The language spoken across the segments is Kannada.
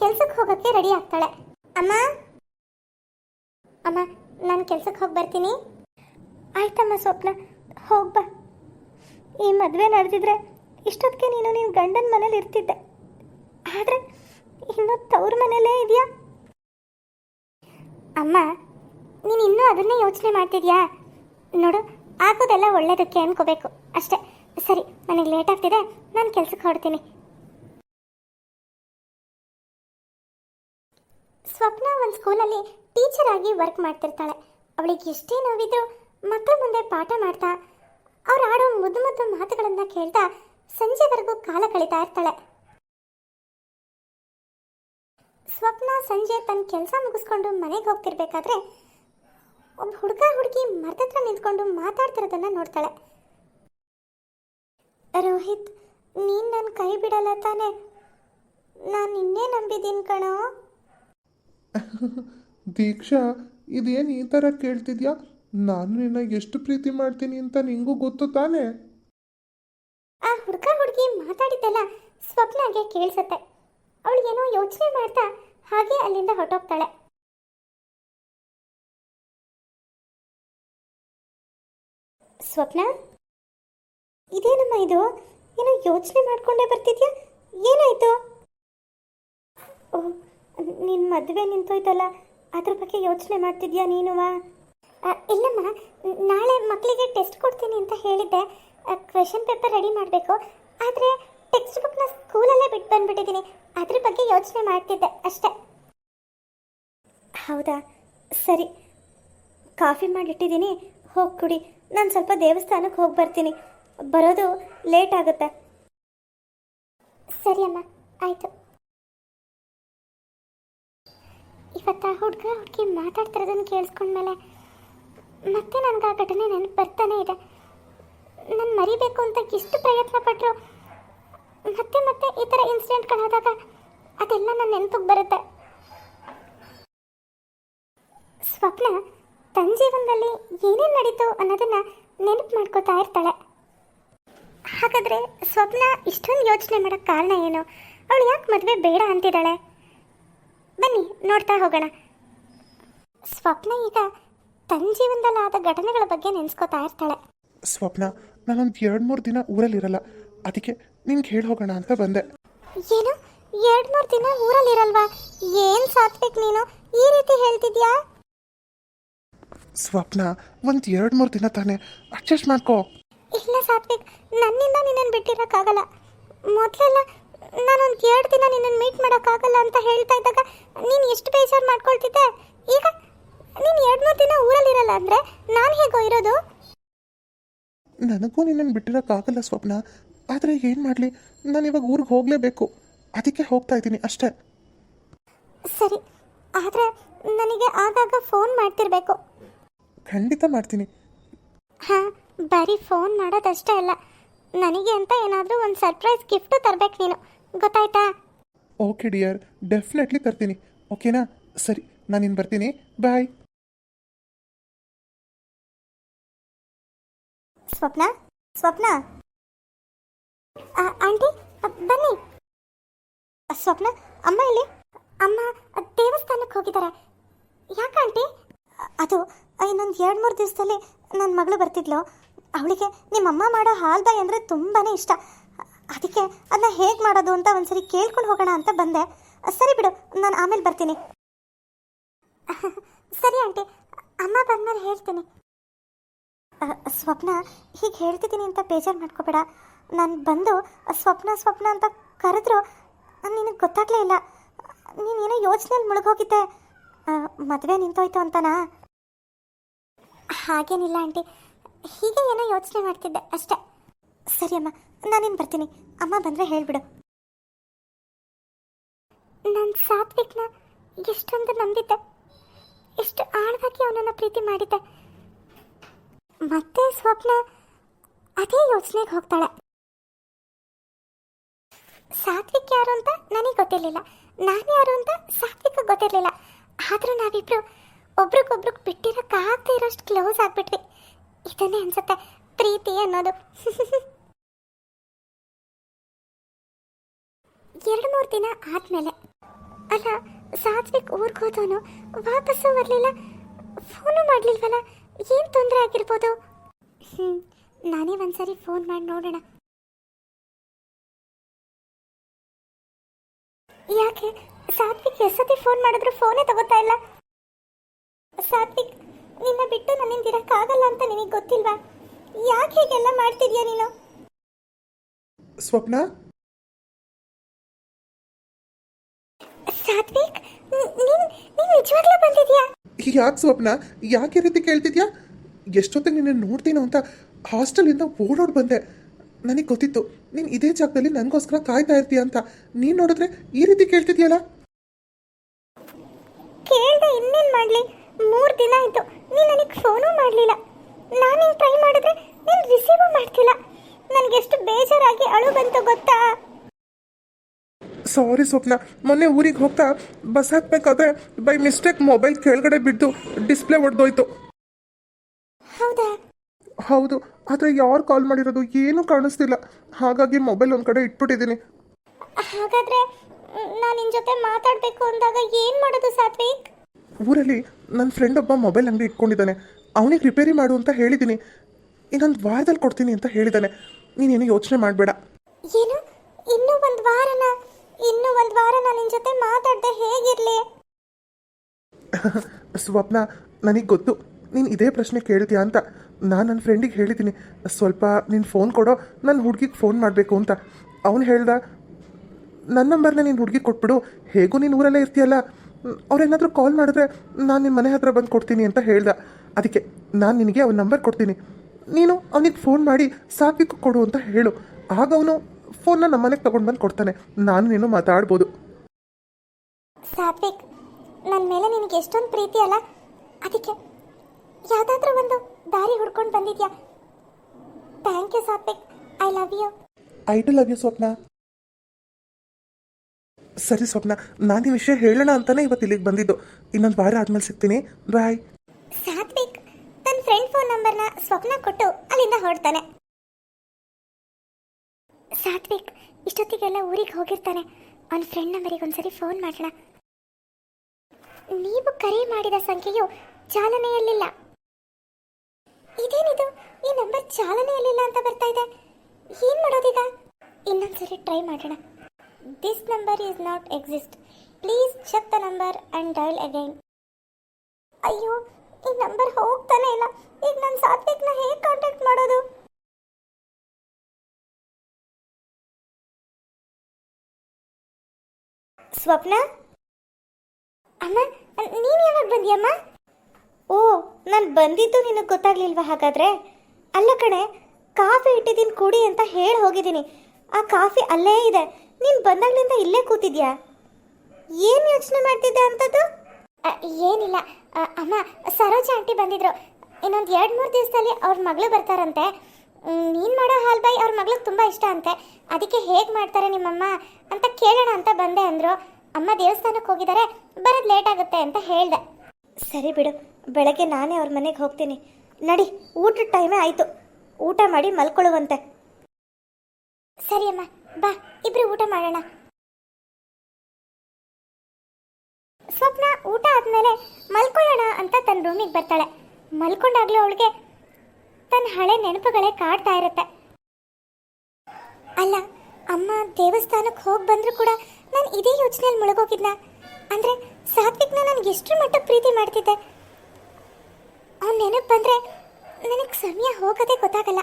ಕೆಲ್ಸಕ್ಕೆ ಹೋಗೋಕ್ಕೆ ರೆಡಿ ಆಗ್ತಾಳೆ. ಅಮ್ಮ? ಅಮ್ಮ, ನಾನು ಕೆಲ್ಸಕ್ಕೆ ಹೋಗಿ ಬರ್ತೀನಿ. ಆಯ್ತಮ್ಮ ಸ್ವಪ್ನ ಹೋಗ್ಬಾ ಈ ಮದುವೆ ನಡೆದಿದ್ರೆ ಇಷ್ಟೊತ್ತಿಗೆ ನೀನು ನಿನ್ನ ಗಂಡನ ಮನೇಲಿ ಇರ್ತಿದ್ದೆ. ಆದರೆ ಇನ್ನು ತವ್ರ ಮನೇಲೇ ಇದೆಯಾ? ಅಮ್ಮ, ನೀನು ಇನ್ನೂ ಅದನ್ನೇ ಯೋಚನೆ ಮಾಡ್ತಿದ್ಯಾ? ನೋಡು, ಆಗೋದೆಲ್ಲ ಒಳ್ಳೇದಕ್ಕೆ ಅನ್ಕೋಬೇಕು. ಅಷ್ಟೇ. ಸರಿ ನನಗೆ ಲೇಟ್ ಆಗ್ತಿದೆ, ನಾನು ಕೆಲ್ಸಕ್ಕೆ ಹೊರಡ್ತೀನಿ. ಸ್ವಪ್ನ ಒಂದು ಸ್ಕೂಲಲ್ಲಿ ಟೀಚರ್ ಆಗಿ ವರ್ಕ್ ಮಾಡ್ತಿರ್ತಾಳೆ. ಅವಳಿಗೆ ಎಷ್ಟೇ ನೋವಿದ್ರು ಮಕ್ಕಳ ಮುಂದೆ ಪಾಠ ಮಾಡ್ತಾ, ಅವ್ರು ಆಡೋ ಮುದ್ದು ಮುದ್ದು ಮಾತುಗಳನ್ನ ಕೇಳ್ತಾ ಸಂಜೆವರೆಗೂ ಕಾಲ ಕಳೀತಾ ಇರ್ತಾಳೆ. ಸ್ವಪ್ನ ಸಂಜೆ ತನ್ನ ಕೆಲಸ ಮುಗಿಸ್ಕೊಂಡು ಮನೆಗೆ ಹೋಗ್ತಿರ್ಬೇಕಾದ್ರೆ ಒಬ್ಬ ಹುಡುಗ ಹುಡುಗಿ ಮರದತ್ರ ನಿಂತ್ಕೊಂಡು ಮಾತಾಡ್ತಿರೋದನ್ನ ನೋಡ್ತಾಳೆ. ರೋಹಿತ್, ನೀನ್ ನನ್ನ ಕೈ ಬಿಡಲ್ಲ ತಾನೆ. ನಾನು ಇನ್ನೇ ನಂಬಿದ್ದೀನಿ ಕಣೋ. ದೀಕ್ಷಾ, ಇದೇನು ಈ ಥರ ಕೇಳ್ತಿದ್ಯಾ? ನಾನು ನಿನ್ನ ಎಷ್ಟು ಪ್ರೀತಿ ಮಾಡ್ತೀನಿ ಅಂತ ನಿಂಗೂ ಗೊತ್ತು ತಾನೇ? ಆ ಹುಡುಗ ಹುಡುಗಿ ಮಾತಾಡಿದ್ದೆಲ್ಲ ಸ್ವಪ್ನಾಗೆ ಕೇಳಿಸುತ್ತೆ. ಅವಳಿಗೇನೋ ಯೋಚನೆ ಮಾಡ್ತಾ ಹಾಗೆ ಅಲ್ಲಿಂದ ಹೊರಟೋಗ್ತಾಳೆ. ಸ್ವಪ್ನ? ಇದೇನಮ್ಮ ಇದು? ಏನೋ ಯೋಚನೆ ಮಾಡ್ಕೊಂಡೇ ಬರ್ತಿದ್ಯಾ? ಏನಾಯ್ತು? ನಿನ್ನ ಮದುವೆ ನಿಂತೋಯ್ತಲ್ಲ, ಅದ್ರ ಬಗ್ಗೆ ಯೋಚನೆ ಮಾಡ್ತಿದ್ಯಾ ನೀನುವಾ ಇಲ್ಲಮ್ಮ, ನಾಳೆ ಮಕ್ಕಳಿಗೆ ಟೆಸ್ಟ್ ಕೊಡ್ತೀನಿ ಅಂತ ಹೇಳಿದ್ದೆ. ಕ್ವೆಶನ್ ಪೇಪರ್ ರೆಡಿ ಮಾಡಬೇಕು. ಆದರೆ ಟೆಕ್ಸ್ಟ್ ಬುಕ್ನ ಸ್ಕೂಲಲ್ಲೇ ಬಿಟ್ಟು ಬಂದ್ಬಿಟ್ಟಿದ್ದೀನಿ. ಅದ್ರ ಬಗ್ಗೆ ಯೋಚನೆ ಮಾಡ್ತಿದ್ದೆ ಅಷ್ಟೇ. ಹೌದಾ? ಸರಿ. ಕಾಫಿ ಮಾಡಿಟ್ಟಿದ್ದೀನಿ. ಹೋಗಿ ಕುಡಿ. ನಾನು ಸ್ವಲ್ಪ ದೇವಸ್ಥಾನಕ್ಕೆ ಹೋಗಿ ಬರ್ತೀನಿ. ಬರೋದು ಲೇಟ್ ಆಗುತ್ತೆ. ಸರಿ ಅಮ್ಮ, ಆಯಿತು. ಇವತ್ತ ಹುಡುಗ ಹುಡುಗಿ ಮಾತಾಡ್ತಿರೋದನ್ನು ಕೇಳಿಸ್ಕೊಂಡ್ಮೇಲೆ ಮತ್ತೆ ನನಗೆ ಆ ಘಟನೆ ನೆನಪು ಬರ್ತಾನೆ ಇದೆ. ನಾನು ಮರಿಬೇಕು ಅಂತ ಎಷ್ಟು ಪ್ರಯತ್ನ ಪಟ್ಟರು ಮತ್ತೆ ಮತ್ತೆ ಈ ಥರ ಇನ್ಸಿಡೆಂಟ್ಗಳಾದಾಗ ಅದೆಲ್ಲ ನನ್ನ ನೆನಪಿಗೆ ಬರುತ್ತೆ. ಸ್ವಪ್ನ ತನ್ನ ಜೀವನದಲ್ಲಿ ಏನೇನು ನಡೀತು ಅನ್ನೋದನ್ನ ನೆನಪು ಮಾಡ್ಕೋತಾ ಇರ್ತಾಳೆ. ಹಾಗಾದ್ರೆ ಸ್ವಪ್ನ ಇಷ್ಟೊಂದು ಯೋಚನೆ ಮಾಡೋಕ್ಕೆ ಕಾರಣ ಏನು? ಅವಳು ಯಾಕೆ ಮದುವೆ ಬೇಡ ಅಂತಿದ್ದಾಳೆ? ಬನ್ನಿ ನೋಡ್ತಾ ಹೋಗೋಣ. ಸ್ವಪ್ನ ಈಗ ತನ್ನ ಜೀವನದಲ್ಲಿ ಆದ ಘಟನೆಗಳ ಬಗ್ಗೆ ನೆನೆಸ್ಕೋತಾ ಇರ್ತಾಳೆ. ಸ್ವಪ್ನ ನಾನೊಂದು ಎರಡು ಮೂರು ದಿನ ಊರಲ್ಲಿರಲ್ಲ ಅದಕ್ಕೆ ನಿನ್ಗೆ ಹೇಳಿ ಹೋಗೋಣ ಅಂತ ಬಂದೆ. ಏನು? ಎರಡು ಮೂರು ದಿನ ಊರಲ್ಲಿರಲ್ವಾ? ಏನು ಸಾತ್ವಿಕ್ ನೀನು? ಈ ರೀತಿ ಹೇಳ್ತಿದ್ಯಾ? ಸ್ವಪ್ನ ಒಂದು ಎರಡು ಮೂರು ದಿನ ತಾನೇ ಅಡ್ಜಸ್ಟ್ ಮಾಡ್ಕೋ. ಇಲ್ಲ ಸಾತ್ವಿಕ್ ನನ್ನಿಂದ ನಿನ್ನನ್ನು ಬಿಟ್ಟಿರೋಕ್ಕಾಗಲ್ಲ. ಮೊದಲೆಲ್ಲ ನಾನೊಂದು ಎರಡು ದಿನ ನಿನ್ನನ್ನು ಮೀಟ್ ಮಾಡೋಕ್ಕಾಗಲ್ಲ ಅಂತ ಹೇಳ್ತಾ ಇದ್ದಾಗ ನೀನು ಎಷ್ಟು ಬೇಜಾರು ಮಾಡ್ಕೊಳ್ತಿದ್ದೆ? ಈಗ ನೀನು ಎರಡು ಮೂರು ದಿನ ಊರಲ್ಲಿರಲ್ಲ ಅಂದರೆ ನಾನು ಹೇಗೋ ಇರೋದು? ನನಗೂ ನಿನ್ನನ್ನು ಬಿಟ್ಟಿರೋಕ್ಕಾಗಲ್ಲ ಸ್ವಪ್ನ. ಆದರೆ ಏನು ಮಾಡಲಿ? ನಾನು ಇವಾಗ ಊರಿಗೆ ಹೋಗಲೇಬೇಕು. ಅದಕ್ಕೆ ಹೋಗ್ತಾ ಇದ್ದೀನಿ ಅಷ್ಟೇ. ಸರಿ. ಆದರೆ ನನಗೆ ಆಗಾಗ ಫೋನ್ ಮಾಡ್ತಿರ್ಬೇಕು. ಖಂಡಿತ ಮಾಡ್ತೀನಿ. ಹಾಂ ಬರೀ ಫೋನ್ ಮಾಡೋದಷ್ಟೇ ಅಲ್ಲ. ನನಗೆ ಅಂತ ಏನಾದರೂ ಒಂದು ಸರ್ಪ್ರೈಸ್ ಗಿಫ್ಟು ತರಬೇಕು ನೀನು. ಗೊತ್ತಾಯ್ತಾ? ಓಕೆ ಡಿಯರ್ ಡೆಫಿನೆಟ್ಲಿ ತರ್ತೀನಿ. ಓಕೆನಾ ಸರಿ ನಾನು ಇನ್ನು ಬರ್ತೀನಿ. ಬಾಯ್ ಸ್ವಪ್ನ? ಸ್ವಪ್ನ? ಆಂಟಿ ಬನ್ನಿ. ಸ್ವಪ್ನ ಅಮ್ಮ ಇಲ್ಲಿ ಅಮ್ಮ ದೇವಸ್ಥಾನಕ್ಕೆ ಹೋಗಿದ್ದಾರೆ. ಯಾಕೆ ಆಂಟಿ? ಅದು ಇನ್ನೊಂದು ಎರಡು ಮೂರು ದಿವಸದಲ್ಲಿ ನನ್ನ ಮಗಳು ಬರ್ತಿದ್ಲು. ಅವಳಿಗೆ ನಿಮ್ಮಮ್ಮ ಮಾಡೋ ಹಾಲ್ಬಾಯಿ ಅಂದರೆ ತುಂಬಾ ಇಷ್ಟ. ಅದಕ್ಕೆ ಅದನ್ನ ಹೇಗೆ ಮಾಡೋದು ಅಂತ ಒಂದ್ಸರಿ ಕೇಳ್ಕೊಂಡು ಹೋಗೋಣ ಅಂತ ಬಂದೆ. ಸರಿ ಬಿಡು, ನಾನು ಆಮೇಲೆ ಬರ್ತೀನಿ. ಸರಿ ಆಂಟಿ, ಅಮ್ಮ ಬಂದ್ಮೇಲೆ ಹೇಳ್ತೀನಿ. ಸ್ವಪ್ನ ಹೀಗೆ ಹೇಳ್ತಿದ್ದೀನಿ ಅಂತ ಬೇಜಾರು ಮಾಡ್ಕೋಬೇಡ. ನಾನು ಬಂದು ಸ್ವಪ್ನ ಸ್ವಪ್ನ ಅಂತ ಕರೆದ್ರು, ನಿನಗೆ ಗೊತ್ತಾಗಲೇ ಇಲ್ಲ. ನೀನೇನೋ ಯೋಚನೆಯಲ್ಲಿ ಮುಳುಗೋಗಿದ್ದೆ ಮದುವೆ ನಿಂತೋಯ್ತು ಅಂತನಾ? ಹಾಗೇನಿಲ್ಲ ಆಂಟಿ, ಹೀಗೆ ಏನೋ ಯೋಚನೆ ಮಾಡ್ತಿದ್ದೆ ಅಷ್ಟೇ. ಸರಿ ಅಮ್ಮ ನಾನಿನ್ನು ಬರ್ತೀನಿ. ಅಮ್ಮ ಬಂದರೆ ಹೇಳ್ಬಿಡು. ನನ್ನ ಸಾತ್ವಿಕ್ನ ಎಷ್ಟೊಂದು ನಂಬಿದ್ದೆ. ಎಷ್ಟು ಆಳವಾಗಿ ಅವನನ್ನು ಪ್ರೀತಿ ಮಾಡಿದ್ದೆ. ಮತ್ತೆ ಸ್ವಪ್ನ ಅದೇ ಯೋಚನೆಗೆ ಹೋಗ್ತಾಳೆ. ಸಾತ್ವಿಕ್ ಯಾರು ಅಂತ ನನಗೆ ಗೊತ್ತಿರಲಿಲ್ಲ. ನಾನು ಯಾರು ಅಂತ ಸಾತ್ವಿಕ ಗೊತ್ತಿರಲಿಲ್ಲ. ಆದರೂ ನಾವಿಬ್ರು ಒಬ್ರಿಗೊಬ್ರು ಬಿಟ್ಟಿರೋಕ್ಕಾಗದೇ ಇರೋಷ್ಟು ಕ್ಲೋಸ್ ಆಗಿಬಿಟ್ವಿ. ಇದನ್ನೇ ಅನ್ಸುತ್ತೆ ಪ್ರೀತಿ ಅನ್ನೋದು. ಎರಡು ಮೂರು ದಿನ ಆದಮೇಲೆ. ಅಲ್ಲ, ಸಾತ್ವಿಕ್ ಊರಿಗೆ ಹೋದವನು ವಾಪಸ್ಸು ಬರಲಿಲ್ಲ. ಫೋನು ಮಾಡಲಿಲ್ವಲ್ಲ, ಏನು ತೊಂದರೆ ಆಗಿರ್ಬೋದು? ಹ್ಞೂ ನಾನೇ ಒಂದ್ಸರಿ ಫೋನ್ ಮಾಡಿ ನೋಡೋಣ. ಯಾಕೆ, ಸಾತ್ವಿಕ್ ಎಷ್ಟೊತ್ತಿ ಫೋನ್ ಮಾಡಿದ್ರು ಫೋನೇ ತಗೋತಾ ಇಲ್ಲ? ಸಾತ್ವಿಕ್, ನಿನ್ನ ಬಿಟ್ಟು ನನ್ನಿಂದ ಇರೋಕ್ಕಾಗಲ್ಲ ಅಂತ ನಿನಗೆ ಗೊತ್ತಿಲ್ವಾ? ಯಾಕೆ ಹೀಗೆಲ್ಲ ಮಾಡ್ತಿದ್ಯಾ ನೀನು? ಸ್ವಪ್ನ? ಸಾತ್ವಿಕ್ ನೀನು ನಿಜವಾಗ್ಲೂ ಬಂದಿದ್ಯಾ? ಯಾಕೆ ಸ್ವಪ್ನ? ಯಾಕೆ ರೀತಿ ಕೇಳ್ತಿದ್ಯಾ? ಎಷ್ಟೊತ್ತಿಗೆ ನಿನ್ನ ನೋಡ್ತೀನೋ ಅಂತ ಹಾಸ್ಟೆಲಿಂದ ಓಡೋಡ್ ಬಂದೆ. ನನಗೆ ಗೊತ್ತಿತ್ತು ನೀನು ಇದೇ ಜಾಗದಲ್ಲಿ ನನಗೋಸ್ಕರ ಕಾಯ್ತಾ ಇರ್ತೀಯ ಅಂತ. ನೀನು ನೋಡಿದ್ರೆ ಈ ರೀತಿ ಕೇಳ್ತಿದ್ಯಲ್ಲ? ಕೇಳ್ದೆ ಇನ್ನೇನ್ ಮಾಡ್ಲಿ? ಮೂರು ದಿನ ಆಯ್ತು ನೀನ್ ನನಗೆ ಫೋನೂ ಮಾಡಲಿಲ್ಲ. ನಾನು ಟ್ರೈ ಮಾಡಿದ್ರೆ ನೀನ್ ರಿಸೀವ್ ಮಾಡ್ತಿಲ್ಲ. ನನಗೆ ಎಷ್ಟು ಬೇಜಾರಾಗಿ ಅಳು ಬಂತು ಗೊತ್ತಾ? ಸಾರಿ ಸ್ವಪ್ನ. ಮೊನ್ನೆ ಊರಿಗೆ ಹೋಗ್ತಾ ಬಸ್ ಹತ್ಬೇಕಾದ್ರೆ ಬೈ ಮಿಸ್ಟೇಕ್ ಮೊಬೈಲ್ ಕೆಳಗಡೆ ಬಿದ್ದು ಡಿಸ್ಪ್ಲೇ ಒಡೆದೋಯ್ತು. ಹೌದಾ? ಹೌದು. ಆದರೆ ಯಾರು ಕಾಲ್ ಮಾಡಿರೋದು ಏನೂ ಕಾಣಿಸ್ತಿಲ್ಲ. ಹಾಗಾಗಿ ಮೊಬೈಲ್ ಒಂದು ಕಡೆ ಇಟ್ಬಿಟ್ಟಿದ್ದೀನಿ. ಹಾಗಾದ್ರೆ ನಾನು ನಿನ್ ಜೊತೆ ಮಾತಾಡಬೇಕು ಅಂದಾಗ ಏನು ಮಾಡೋದು ಸಾತ್ವಿಕ್? ಊರಲ್ಲಿ ನನ್ನ ಫ್ರೆಂಡ್ ಒಬ್ಬ ಮೊಬೈಲ್ ಅಂಗಡಿ ಇಟ್ಕೊಂಡಿದ್ದಾನೆ. ಅವನಿಗೆ ರಿಪೇರಿ ಮಾಡು ಅಂತ ಹೇಳಿದ್ದೀನಿ. ಇನ್ನೊಂದು ವಾರದಲ್ಲಿ ಕೊಡ್ತೀನಿ ಅಂತ ಹೇಳಿದ್ದಾನೆ. ನೀನೇನು ಯೋಚನೆ ಮಾಡಬೇಡ. ಏನು? ಇನ್ನೂ ಒಂದು ವಾರನ? ಇನ್ನೂ ಒಂದ್ ವಾರ ನಾನು ನಿನ್ ಜೊತೆ ಮಾತಾಡ್ದೆ ಹೇಗಿರ್ಲಿ? ಸ್ವಪ್ನ, ನನಗೆ ಗೊತ್ತು. ನೀನು ಇದೇ ಪ್ರಶ್ನೆ ಕೇಳ್ತೀಯ ಅಂತ. ನಾನು ನನ್ನ ಫ್ರೆಂಡಿಗೆ ಹೇಳಿದ್ದೀನಿ ಸ್ವಲ್ಪ ನಿನ್ನ ಫೋನ್ ಕೊಡೋ ನನ್ನ ಹುಡುಗಿಗೆ ಫೋನ್ ಮಾಡಬೇಕು ಅಂತ. ಅವನು ಹೇಳ್ದ ನನ್ನ ನಂಬರ್ನ ನೀನು ಹುಡುಗಿ ಕೊಟ್ಬಿಡು. ಹೇಗೂ ನೀನು ಊರಲ್ಲೇ ಇರ್ತೀಯಲ್ಲ? ಅವ್ರೇನಾದರೂ ಕಾಲ್ ಮಾಡಿದ್ರೆ ನಾನು ನಿಮ್ಮ ಮನೆ ಹತ್ರ ಬಂದು ಕೊಡ್ತೀನಿ ಅಂತ ಹೇಳ್ದ. ಅದಕ್ಕೆ ನಾನು ನಿನಗೆ ಅವನ ನಂಬರ್ ಕೊಡ್ತೀನಿ. ನೀನು ಅವನಿಗೆ ಫೋನ್ ಮಾಡಿ ಸಾಕಿಕ್ಕು ಕೊಡು ಅಂತ ಹೇಳು. ಆಗ ಅವನು ಫೋನ್ನ ನಮ್ಮ ಮನೆಗೆ ತಗೊಂಡು ಬಂದು ಕೊಡ್ತಾನೆ. ನಾನು ನೀನು ಮಾತಾಡ್ಬೋದು. ಸಾತ್ವಿಕ್ ನನ್ನ ಮೇಲೆ ನಿನಗೆ ಎಷ್ಟೊಂದು ಪ್ರೀತಿ ಅಲ್ಲ? ಅದಕ್ಕೆ ಯಾವುದಾದ್ರೂ ಒಂದು ದಾರಿ ಹುಡ್ಕೊಂಡು ಬಂದಿದ್ಯಾ? Thank you Satvik. I love you I do love you Swapna. ಸರಿ ಸ್ವಪ್ನ. ನಾನು ಈ ವಿಷಯ ಹೇಳೋಣ ಅಂತಾನೆ ಇವತ್ತು ಇಲ್ಲಿಗೆ ಬಂದಿದ್ದು. ಇನ್ನೊಂದು ವಾರ ಆದ್ಮೇಲೆ ಸಿಗ್ತೀನಿ. ಬಾಯ್ ಸಾತ್ವಿಕ್ ತನ್ನ ಫ್ರೆಂಡ್ ಫೋನ್ ನಂಬರ್ನ ಸ್ವಪ್ನ ಕೊಟ್ಟು ಅಲ್ಲಿಂದ ಹೊರಡ್ತಾನೆ. ಸಾತ್ವಿಕ್, ಇಷ್ಟೊತ್ತಿಗೆಲ್ಲ ಊರಿಗೆ ಹೋಗಿರ್ತಾನೆ. ಅವನ ಫ್ರೆಂಡ್ ನಂಬರಿಗೆ ಒಂದ್ಸರಿ ಫೋನ್ ಮಾಡೋಣ ನೀವು ಕರೆ ಮಾಡಿದ ಸಂಖ್ಯೆಯು ಚಾಲನೆಯಲ್ಲಿಲ್ಲ. ಇದೇನಿದು? ಈ ನಂಬರ್ ಚಾಲನೆಯಲ್ಲಿಲ್ಲ ಅಂತ ಬರ್ತಾ ಇದೆ. ಏನ್ ಮಾಡೋದೀಗ? ಇನ್ನೊಂದ್ಸರಿ ಟ್ರೈ ಮಾಡೋಣ. This number is not exist please check the number and dial again ಅಯ್ಯೋ, ಈ ನಂಬರ್ ಹೋಗ್ತಾನೆ ಇಲ್ಲ. ಈಗ ನಾನು ಸಾತ್ವಿಕ್ನ ಹೇಗೆ ಕಾಂಟ್ಯಾಕ್ಟ್ ಮಾಡೋದು? ಸ್ವಪ್ನ? ಅಮ್ಮ, ನೀನು ಯಾವಾಗ ಬಂದಿಯಮ್ಮ? ಓ, ನಾನು ಬಂದಿದ್ದು ನಿನಗೆ ಗೊತ್ತಾಗ್ಲಿಲ್ವಾ ಹಾಗಾದ್ರೆ? ಅಲ್ಲ ಕಣೆ, ಕಾಫಿ ಇಟ್ಟಿದ್ದೀನಿ ಕುಡಿ ಅಂತ ಹೇಳಿ ಹೋಗಿದ್ದೀನಿ. ಆ ಕಾಫಿ ಅಲ್ಲೇ ಇದೆ. ನೀನು ಬಂದಾಗ್ಲಿಂದ ಇಲ್ಲೇ ಕೂತಿದ್ಯಾ? ಏನು ಯೋಚನೆ ಮಾಡ್ತಿದ್ದೆ ಅಂತದ್ದು? ಏನಿಲ್ಲ. ಅಮ್ಮ, ಸರೋಜ ಆಂಟಿ ಬಂದಿದ್ರು. ಇನ್ನೊಂದು ಎರಡು ಮೂರು ದಿವಸದಲ್ಲಿ ಅವ್ರ ಮಗಳು ಬರ್ತಾರಂತೆ. ನೀನು ಮಾಡೋ ಹಾಲ್ಬಾಯಿ ಅವ್ರ ಮಗಳಿಗೆ ತುಂಬ ಇಷ್ಟ ಅಂತೆ. ಅದಕ್ಕೆ ಹೇಗೆ ಮಾಡ್ತಾರೆ ನಿಮ್ಮಮ್ಮ? ಅಂತ ಕೇಳೋಣ ಅಂತ ಬಂದೆ ಅಂದರು. ಅಮ್ಮ ದೇವಸ್ಥಾನಕ್ಕೆ ಹೋಗಿದ್ದಾರೆ ಬರೋದು ಲೇಟ್ ಆಗುತ್ತೆ ಅಂತ ಹೇಳ್ದೆ. ಸರಿ ಬಿಡು ಬೆಳಗ್ಗೆ ನಾನೇ ಅವ್ರ ಮನೆಗೆ ಹೋಗ್ತೀನಿ. ನಡಿ ಊಟದ ಟೈಮೇ ಆಯಿತು. ಊಟ ಮಾಡಿ ಮಲ್ಕೊಳ್ಳುವಂತೆ. ಸರಿ ಅಮ್ಮ ಬಾ ಇಬ್ರು ಊಟ ಮಾಡೋಣ. ಸ್ವಪ್ನ ಊಟ ಆದಮೇಲೆ ಮಲ್ಕೊಳ್ಳೋಣ ಅಂತ ತನ್ನ ರೂಮಿಗೆ ಬರ್ತಾಳೆ. ಮಲ್ಕೊಂಡಾಗ್ಲೂ ಅವಳಿಗೆ ತನ್ನ ಹಳೆ ನೆನಪುಗಳೇ ಕಾಡ್ತಾ ಇರುತ್ತೆ. ಅಲ್ಲ, ಅಮ್ಮ ದೇವಸ್ಥಾನಕ್ಕೆ ಹೋಗಿ ಬಂದ್ರು ಕೂಡ ನಾನು ಇದೇ ಯೋಚನೆಯಲ್ಲಿ ಮುಳುಗೋಗಿದ್ನ. ಅಂದ್ರೆ ಸಾತ್ವಿಕ್ನ ನನಗೆ ಎಷ್ಟು ಮಟ್ಟ ಪ್ರೀತಿ ಮಾಡ್ತಿದ್ದೆ. ಅವ್ನ ನೆನಪು ಬಂದ್ರೆ ನನಗೆ ಸಮಯ ಹೋಗೋದೇ ಗೊತ್ತಾಗಲ್ಲ.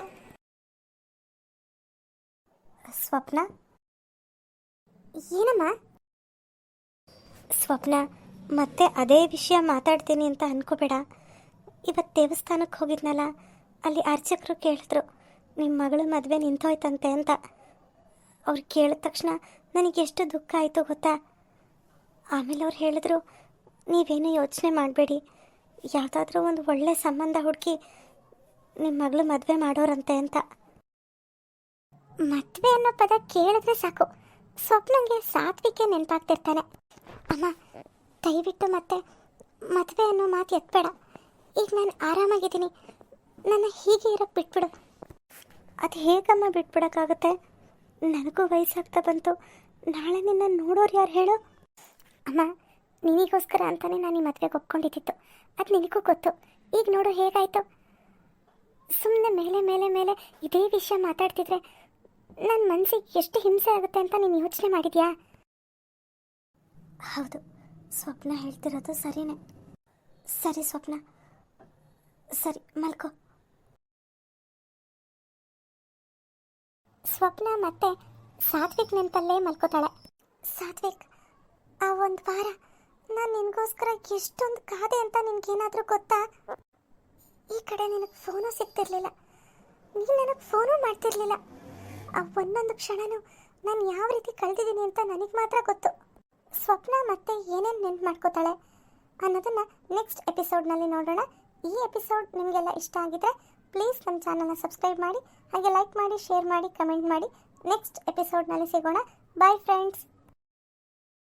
ಸ್ವಪ್ನ? ಏನಮ್ಮ? ಸ್ವಪ್ನ, ಮತ್ತೆ ಅದೇ ವಿಷಯ ಮಾತಾಡ್ತೀನಿ ಅಂತ ಅನ್ಕೋಬೇಡ. ಇವತ್ತು ದೇವಸ್ಥಾನಕ್ಕೆ ಹೋಗಿದ್ನಲ್ಲ ಅಲ್ಲಿ ಅರ್ಚಕರು ಕೇಳಿದ್ರು ನಿಮ್ಮ ಮಗಳು ಮದುವೆ ನಿಂತೋಯ್ತಂತೆ ಅಂತ. ಅವ್ರು ಕೇಳಿದ ತಕ್ಷಣ, ನನಗೆ ಎಷ್ಟು ದುಃಖ ಆಯಿತು ಗೊತ್ತಾ? ಆಮೇಲೆ ಅವ್ರು ಹೇಳಿದ್ರು, ನೀವೇನು ಯೋಚನೆ ಮಾಡಬೇಡಿ. ಯಾವುದಾದ್ರೂ ಒಂದು ಒಳ್ಳೆ ಸಂಬಂಧ ಹುಡುಕಿ ನಿಮ್ಮ ಮಗಳು ಮದುವೆ ಮಾಡೋರಂತೆ ಅಂತ. ಮದುವೆ ಅನ್ನೋ ಪದ ಕೇಳಿದ್ರೆ ಸಾಕು. ಸ್ವಪ್ನಂಗೆ ಸಾತ್ವಿಕೆ ನೆನಪಾಗ್ತಿರ್ತಾನೆ. ಅಮ್ಮ, ದಯವಿಟ್ಟು ಮತ್ತೆ ಮದುವೆ ಅನ್ನೋ ಮಾತು ಎತ್ಬೇಡ. ಈಗ ನಾನು ಆರಾಮಾಗಿದ್ದೀನಿ. ನನ್ನ ಹೀಗೆ ಇರೋಕ್ಕೆ ಬಿಟ್ಬಿಡು. ಅದು ಹೇಗಮ್ಮ ಬಿಟ್ಬಿಡೋಕ್ಕಾಗುತ್ತೆ? ನನಗೂ ವಯಸ್ಸಾಗ್ತಾ ಬಂತು. ನಾಳೆ ನಿನ್ನ ನೋಡೋರು ಯಾರು ಹೇಳು? ಅಮ್ಮ, ನಿನಗೋಸ್ಕರ ಅಂತಾನೆ ನಾನು ಈ ಮದುವೆಗೆ ಒಪ್ಕೊಂಡಿದ್ದಿತ್ತು ಅದು ನಿನಗೂ ಗೊತ್ತು. ಈಗ ನೋಡು ಹೇಗಾಯಿತು. ಸುಮ್ಮನೆ ಮೇಲೆ ಮೇಲೆ ಮೇಲೆ ಇದೇ ವಿಷಯ ಮಾತಾಡ್ತಿದ್ರೆ ನನ್ನ ಮನಸ್ಸಿಗೆ ಎಷ್ಟು ಹಿಂಸೆ ಆಗುತ್ತೆ ಅಂತ ನೀನು ಯೋಚನೆ ಮಾಡಿದ್ಯಾ? ಹೌದು. ಸ್ವಪ್ನ ಹೇಳ್ತಿರೋದು ಸರಿನೇ. ಸರಿ ಸ್ವಪ್ನ. ಸರಿ ಮಲ್ಕೋ. ಸ್ವಪ್ನ ಮತ್ತೆ ಸಾತ್ವಿಕ್ ನೆನಪಲ್ಲೇ ಮಲ್ಕೋತಾಳೆ. ಸಾತ್ವಿಕ್, ಆ ಒಂದು ವಾರ ನಾನು ನಿನಗೋಸ್ಕರ ಎಷ್ಟೊಂದು ಕಾದೆ ಅಂತ ನಿನಗೇನಾದರೂ ಗೊತ್ತಾ? ಈ ಕಡೆ ನಿನಗೆ ಫೋನು ಸಿಗ್ತಿರ್ಲಿಲ್ಲ. ನೀನು ನನಗೆ ಫೋನು ಮಾಡ್ತಿರ್ಲಿಲ್ಲ. ಆ ಒಂದೊಂದು ಕ್ಷಣನೂ ನಾನು ಯಾವ ರೀತಿ ಕಳೆದಿದ್ದೀನಿ ಅಂತ ನನಗೆ ಮಾತ್ರ ಗೊತ್ತು. ಸ್ವಪ್ನ ಮತ್ತೆ ಏನೇನು ನೆನ್ಪು ಮಾಡ್ಕೋತಾಳೆ ಅನ್ನೋದನ್ನು ನೆಕ್ಸ್ಟ್ ಎಪಿಸೋಡ್ನಲ್ಲಿ ನೋಡೋಣ. ಈ ಎಪಿಸೋಡ್ ನಿಮಗೆಲ್ಲ ಇಷ್ಟ ಆಗಿದ್ರೆ ಪ್ಲೀಸ್ ನಮ್ಮ ಚಾನಲ್ನ ಸಬ್ಸ್ಕ್ರೈಬ್ ಮಾಡಿ ಹಾಗೆ ಲೈಕ್ ಮಾಡಿ ಶೇರ್ ಮಾಡಿ ಕಮೆಂಟ್ ಮಾಡಿ. ನೆಕ್ಸ್ಟ್ ಎಪಿಸೋಡ್ನಲ್ಲಿ ಸಿಗೋಣ. Bye friends